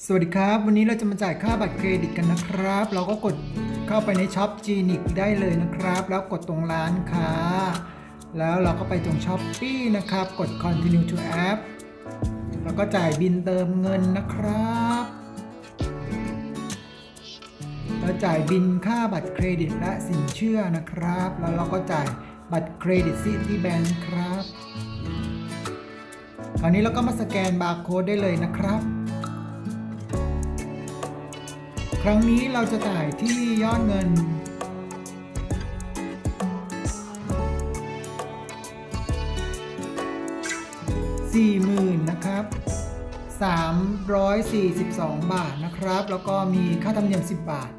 สวัสดีครับ วันนี้เราจะมาจ่ายค่าบัตรเครดิตกันนะครับ เราก็กดเข้าไปในช็อปจีนิกได้เลยนะครับ แล้วกดตรงร้านค้า แล้วเราก็ไปตรงช้อปปี้นะครับ กด continue to app แล้วก็จ่ายบินเติมเงินนะครับแล้วจ่ายบินค่าบัตรเครดิตและสินเชื่อนะครับ แล้วเราก็จ่ายบัตรเครดิตซิตี้แบงค์ครับ คราวนี้เราก็มาสแกนบาร์โค้ดได้เลยนะครับ ครั้งนี้เราจะจ่ายที่ยอดเงิน40,000นะครับ 342 บาทนะครับ แล้วก็มีค่าธรรมเนียม 10 บาท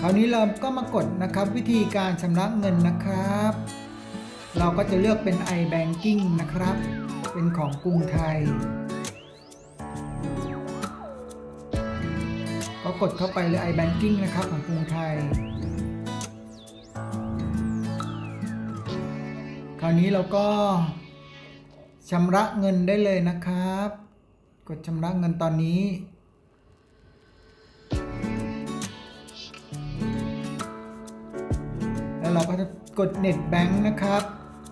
คราวนี้เราก็มากดนะครับวิธีการชำระเงินนะครับ เราก็จะเลือกเป็น iBanking นะครับ เป็นของกรุงไทย ก็กดเข้าไปเลย iBanking นะครับของกรุงไทย คราวนี้เราก็ชำระเงินได้เลยนะครับ กดชำระเงินตอนนี้แล้วเราก็จะกด Net Bank นะครับ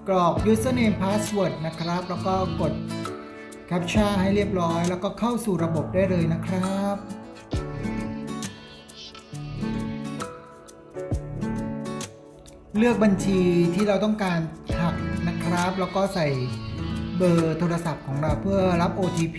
กรอก username password นะครับ แล้วก็กด captcha ให้เรียบร้อย แล้วก็เข้าสู่ระบบได้เลยนะครับเลือกบัญชีที่เราต้องการหักนะครับ แล้วก็ใส่เบอร์โทรศัพท์ของเราเพื่อรับ OTP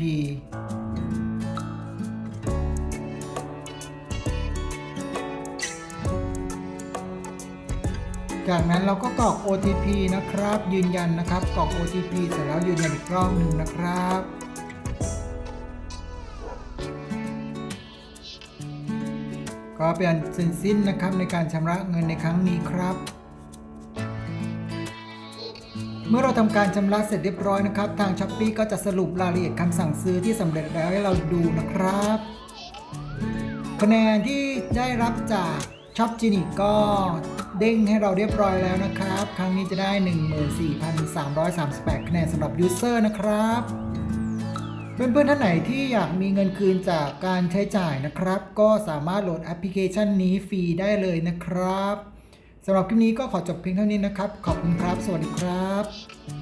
จากนั้นเราก็กรอก OTP นะครับ ยืนยันนะครับกรอก OTP เสร็จแล้วยืนยันอีกรอบหนึ่งนะครับก็เป็นเสร็จสิ้นนะครับในการชำระเงินในครั้งนี้ครับ เมื่อเราทำการชำระเสร็จเรียบร้อยนะครับ ทางช้อปปีก็จะสรุปรายละเอียดคำสั่งซื้อที่สำเร็จแล้วให้เราดูนะครับ คะแนนที่ได้รับจากช็อปจินิก็ เด้งให้เราเรียบร้อยแล้วนะครับ ครั้งนี้จะได้ 14,338คะแนนสำหรับยูเซอร์นะครับ เพื่อนๆท่านไหนที่อยากมีเงินคืนจากการใช้จ่ายนะครับ ก็สามารถโหลดแอปพลิเคชันนี้ฟรีได้เลยนะครับสำหรับคลิปนี้ก็ขอจบเพียงเท่านี้นะครับ ขอบคุณครับ สวัสดีครับ